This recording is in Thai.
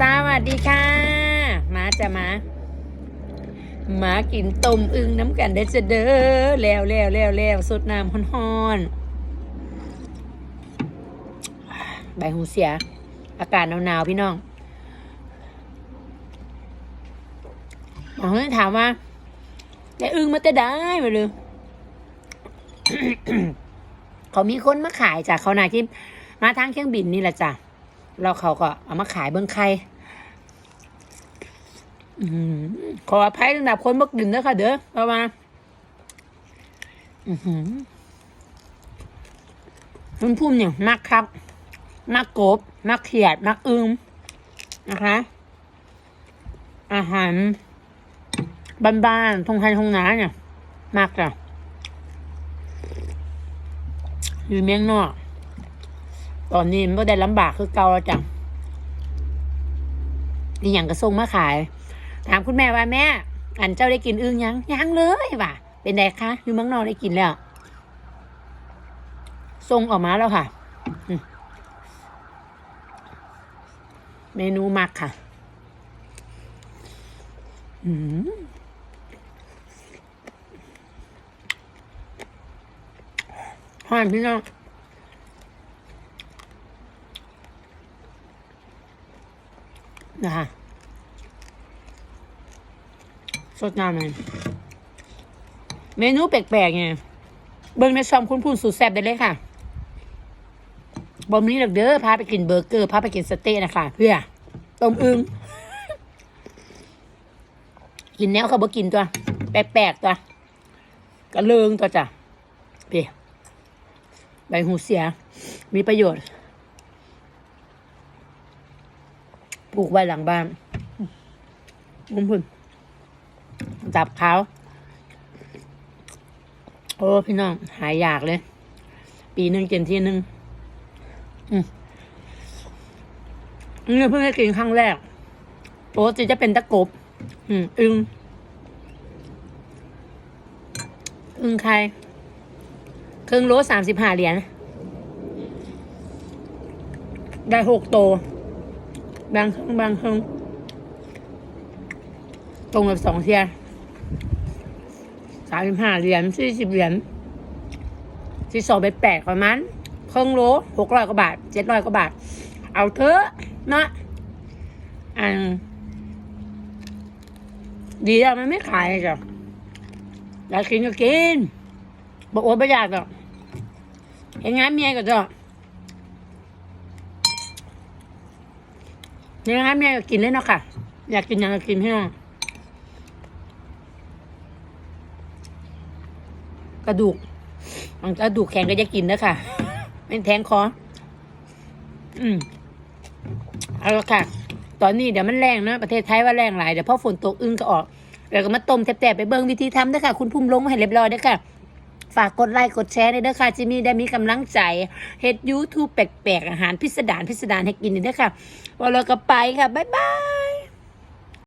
สวัสดีค่ะ มาจะมา มากินต้มอึงน้ำกันเด้จะเด้อแล้วแล้วแล้วแล้วสดน้ำฮ้อนๆใบหูเสีย อากาศหนาวๆพี่น้องหมอถามว่าแต่อึงมาแต่ได้มาเลยเขามีคนมาขายจากเขานาที่มาทางเครื่องบินนี่แหละจ้ะ เราเขาก็เอามาขายเบื้องไข่อื้อหือขออภัยสำหรับคนบักดินนะค่ะเด้อเพระว่าอือหือคุณพุ่มเนี่ยมักครับมักกบมักเขียดมักอึมนะคะ อาหารบ้านๆทงไทยทงนาเนี่ย มากจ้ะอยู่เมียงนอก ตอนนี้มันก็ได้ลำบากคือเก่าแล้วจ้ะนี่อย่างกระทรงมาขาย ถามคุณแม่ว่าแม่ อันเจ้าได้กินอึ้งยังยังเลยว่ะ เป็นไงคะอยู่เมืองนอกได้กินแล้วทรงออกมาแล้วค่ะ เมนูมักค่ะอืมหอมพี่น้อง นะคะสดน้ำเลยเมนูแปลกๆไงเบิ้งในช่องคุณพูนสูตรแซ่บได้เลยค่ะบอมนี้หลักเด้อพาไปกินเบอร์เกอร์พาไปกินสเต๊ะนะคะเพื่อต้มอึงกินแนวเขาบอกินตัว แปลกๆตัวกระเลิงตัวจ้ะเพี่ใบหูเสีย มีประโยชน์ ปลูกไว้หลังบ้านมุมพุ่นจับเขาโอ้พี่น้อง หายอยากเลย ปีหนึ่งกินที่หนึ่งอืมนี่เพิ่งได้กินครั้งแรกปกติจะเป็นตะกบ อืม อึงอึงใครครึ่งโลสามสิบห้าเหรียญ ได้หกโต บางครั้งบางครั้งตรงกับสองเทียสามสิบห้าเหรียญสี่สิบเหรียญที่สองไปแปดประมาณครึ่งโลหกร้อยกว่าบาทเจ็ดร้อยกว่าบาท เอาเถอะนะอันดีแล้วมันไม่ขายจ้ะอยากกินก็กินบอกว่าไม่อยากหรอกเห็นงานเมียก็จ้ะ นี่นะคะแม่ก็กินเลยเนาะค่ะ อยากกินยังก็กินให้น้องกระดูกมันกระดูกแข็งก็จะกินนะค่ะเป็นแทงคออืมเอาละค่ะ ตอนนี้เดี๋ยวมันแรงนะประเทศไทยว่าแรงหลายเดี๋ยวพอฝนตกอึ้งก็ออกแล้วก็มาต้มแตบๆไปเบิ่งวิธีทำด้วยค่ะ คุณพุ่มลงมาให้เรียบร้อยด้วยค่ะ ฝากกดไลค์กดแชร์ในเด้อค่ะจิมี่ได้มีกำลังใจเฮ็ดยูทูบแปลกๆอาหารพิสดารพิสดารให้กินนี่เด้อค่ะวันเราก็ไปค่ะบ๊ายบาย